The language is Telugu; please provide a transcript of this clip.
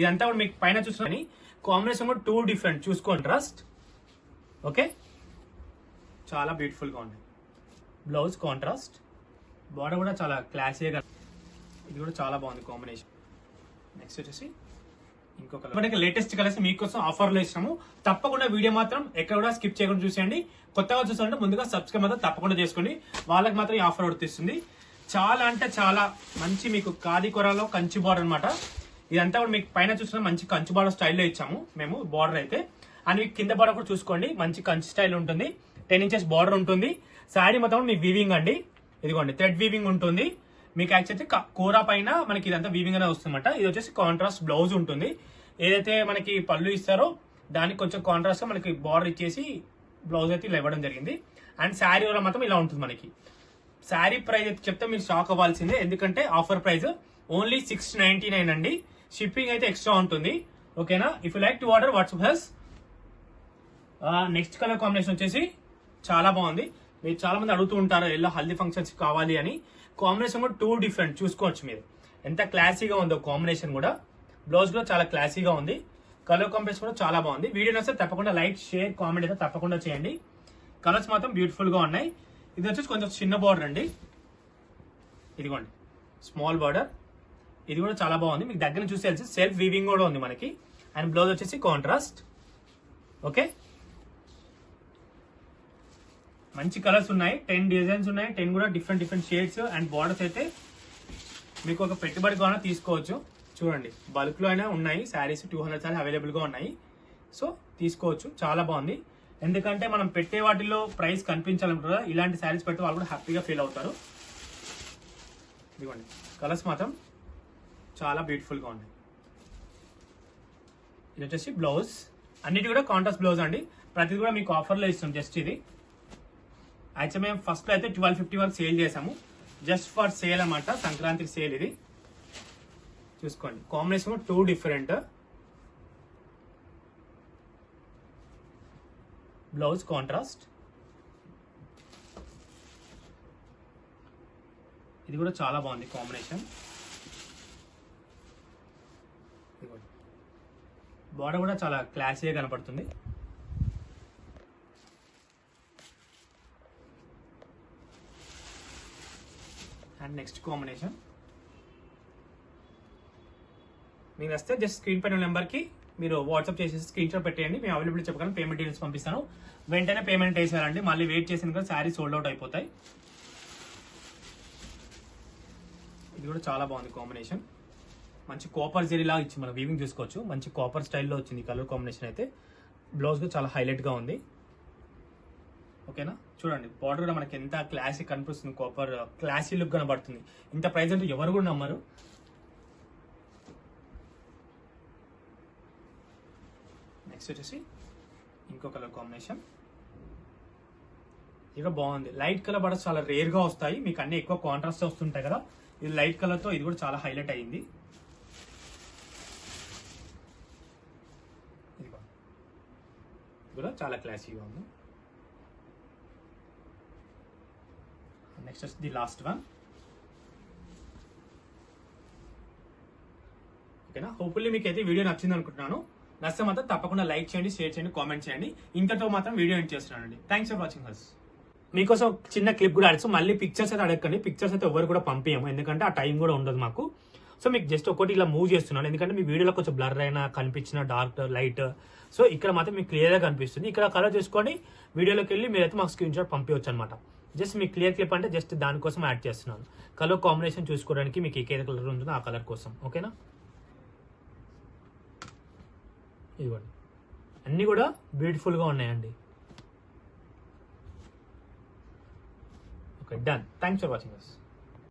ఇదంతా కూడా మీకు పైన చూసుకొని కాంబినేషన్ కూడా టూ డిఫరెంట్ చూసుకోండి ట్రస్ట్ ఓకే చాలా బ్యూటిఫుల్గా ఉంది. బ్లౌజ్ కాంట్రాస్ట్ బార్డర్ కూడా చాలా క్లాసీగా ఇది కూడా చాలా బాగుంది కాంబినేషన్ నెక్స్ట్ వచ్చేసి ఇంకొక లేటెస్ట్ కలర్స్ మీకోసం ఆఫర్లు ఇస్తాము. తప్పకుండా వీడియో మాత్రం ఎక్కడ కూడా స్కిప్ చేయకుండా చూసేయండి. కొత్తగా చూసారంటే ముందుగా సబ్స్క్రైబ్ మాత్రం తప్పకుండా చేసుకోండి. వాళ్ళకి మాత్రం ఈ ఆఫర్ వర్తిస్తుంది చాలా అంటే చాలా మంచి మీకు కాది కూరలో కంచి బార్డర్ అనమాట ఇదంతా కూడా మీకు పైన చూసిన మంచి కంచు బార్డర్ స్టైల్లో ఇచ్చాము. మేము బార్డర్ అయితే. అండ్ మీకు కింద బార్డర్ కూడా చూసుకోండి. మంచి కంచి స్టైల్ ఉంటుంది. టెన్ ఇంచెస్ బార్డర్ ఉంటుంది. శారీ మొత్తం మీ వీవింగ్ అండి. ఇదిగోండి థ్రెడ్ వీవింగ్ ఉంటుంది. మీకు యాక్చువల్లీ కూర పైన మనకి ఇదంతా వీవింగ్ అనేది వస్తుందన్నమాట. ఇది వచ్చేసి కాంట్రాస్ట్ బ్లౌజ్ ఉంటుంది. ఏదైతే మనకి పళ్ళు ఇస్తారో దానికి కొంచెం కాంట్రాస్ట్గా మనకి బార్డర్ ఇచ్చేసి బ్లౌజ్ అయితే ఇలా ఇవ్వడం జరిగింది. అండ్ శారీ వల్ల మాత్రం ఇలా ఉంటుంది మనకి. శారీ ప్రైస్ అయితే చెప్తే మీరు షాక్ అవ్వాల్సిందే. ఎందుకంటే offer price only six ninety nine అండి. షిప్పింగ్ అయితే ఎక్స్ట్రా ఉంటుంది. ఓకేనా if you like to order WhatsApp us next colour combination వచ్చేసి చాలా బాగుంది. మీరు చాలా మంది అడుగుతూ ఉంటారు ఎలా హల్దీ ఫంక్షన్స్ కావాలి అని. కాంబినేషన్ కూడా టూ డిఫరెంట్ చూసుకోవచ్చు మీరు. ఎంత క్లాసీగా ఉందో కాంబినేషన్ కూడా. బ్లౌజ్ కూడా చాలా క్లాసీగా ఉంది. కలర్ కాంబినేషన్ కూడా చాలా బాగుంది. వీడియో నచ్చితే తప్పకుండా లైక్ షేర్ కామెంట్ అయితే తప్పకుండా చేయండి. కలర్స్ మాత్రం బ్యూటిఫుల్గా ఉన్నాయి. ఇది వచ్చేసి కొంచెం చిన్న బార్డర్ అండి. ఇదిగోండి. స్మాల్ బార్డర్ ఇది కూడా చాలా బాగుంది. మీకు దగ్గర చూసి తెలిసి సెల్ఫ్ వీవింగ్ కూడా ఉంది మనకి. అండ్ బ్లౌజ్ వచ్చేసి కాంట్రాస్ట్ ఓకే మంచి కలర్స్ ఉన్నాయి. టెన్ డిజైన్స్ ఉన్నాయి. టెన్ కూడా different different shades and borders అయితే మీకు ఒక పెట్టుబడి కూడా తీసుకోవచ్చు. చూడండి. బల్క్లో అయినా ఉన్నాయి. శారీస్ టూ హండ్రెడ్ శారీ అవైలబుల్గా ఉన్నాయి. సో తీసుకోవచ్చు. చాలా బాగుంది. ఎందుకంటే మనం పెట్టే వాటిలో ప్రైస్ కనిపించాలనుకుంటారా ఇలాంటి శారీస్ పెట్టి వాళ్ళు కూడా హ్యాపీగా ఫీల్ అవుతారు. ఇదిగోండి. కలర్స్ మాత్రం చాలా బ్యూటిఫుల్గా ఉంది. ఇది వచ్చేసి బ్లౌజ్ అన్నిటి కూడా కాంట్రాస్ట్ బ్లౌజ్ అండి. ప్రతిది కూడా మీకు ఆఫర్లో ఇస్తాం జస్ట్ ఇది. అయితే మేము ఫస్ట్ అయితే ట్వెల్వ్ ఫిఫ్టీ వరకు సేల్ చేసాము జస్ట్ ఫర్ సేల్ అనమాట సంక్రాంతికి సేల్ ఇది. చూసుకోండి. Combination two different blouse contrast ఇది కూడా చాలా బాగుంది కాంబినేషన్ బాడీ కూడా చాలా క్లాసీగా కనపడుతుంది. And next combination. మీకు వస్తే జస్ట్ స్క్రీన్ పైన నెంబర్కి మీరు వాట్సాప్ చేసేసి స్క్రీన్ షాట్ పెట్టేయండి. మేము అవైలబుల్ చెప్పగలను పేమెంట్ డీటెయిల్స్ పంపిస్తాను. వెంటనే పేమెంట్ వేసారండి మళ్ళీ వెయిట్ చేసిన కూడా శారీ సోల్డ్ అవుట్ అయిపోతాయి. ఇది కూడా చాలా బాగుంది కాంబినేషన్. మంచి కాపర్ జెరీ లాగా ఇచ్చి మనం వీవింగ్ చూసుకోవచ్చు. మంచి కాపర్ స్టైల్లో వచ్చింది కలర్ కాంబినేషన్ అయితే. బ్లౌజ్ కూడా చాలా హైలైట్గా ఉంది. ఓకేనా చూడండి బార్డర్ కూడా మనకి ఎంత క్లాసిక్ కనిపిస్తుంది. కాపర్ క్లాసీ లుక్ కనబడుతుంది. ఇంత ప్రైజ్ అంటే ఎవరు కూడా నమ్మరు. నెక్స్ట్ వచ్చేసి ఇంకో కలర్ కాంబినేషన్ ఇది కూడా బాగుంది. లైట్ కలర్ బడస్ చాలా రేర్గా వస్తాయి. మీకు అన్ని ఎక్కువ కాంట్రాస్ట్ వస్తుంటాయి కదా. ఇది లైట్ కలర్తో ఇది కూడా చాలా హైలైట్ అయ్యింది ఇదిగో. ఇది కూడా చాలా క్లాసీగా ఉంది. నెక్స్ట్ ది లాస్ట్ వన్ ఓకేనా? హోప్ఫుల్లీ మీకు అయితే వీడియో నచ్చింది అనుకుంటున్నాను. నచ్చితే మాత్రం తప్పకుండా లైక్ చేయండి షేర్ చేయండి కామెంట్ చేయండి. ఇంతతో మాత్రం వీడియో ఎండ్ చేస్తున్నానండి. థ్యాంక్స్ ఫర్ వాచింగ్ హస్ మీకోసం చిన్న క్లిప్ కూడా అడచ్చు మళ్ళీ పిక్చర్స్ అయితే అడగండి పిక్చర్స్ అయితే ఎవరు కూడా పంపించము. ఎందుకంటే ఆ టైం కూడా ఉండదు మాకు. సో మీకు జస్ట్ ఒకటి ఇలా మూవ్ చేస్తున్నాను. ఎందుకంటే మీ వీడియోలో కొంచెం బ్లర్ అయినా కనిపించిన డార్క్ లైట్ సో ఇక్కడ మాత్రం మీకు క్లియర్గా కనిపిస్తుంది. ఇక్కడ కలర్ చూసుకొని వీడియోలోకి వెళ్ళి మీరైతే మాకు స్క్రీన్ షాట్ పంపించవచ్చు అనమాట జస్ట్ మీకు క్లియర్ క్లిప్ అంటే జస్ట్ దానికోసం యాడ్ చేస్తున్నాను. కలర్ కాంబినేషన్ చూసుకోవడానికి మీకు ఏ కలర్ ఉంటుందో ఆ కలర్ కోసం. ఓకేనా ఇవ్వండి అన్నీ కూడా బ్యూటిఫుల్గా ఉన్నాయండి. Okay done thanks for watching us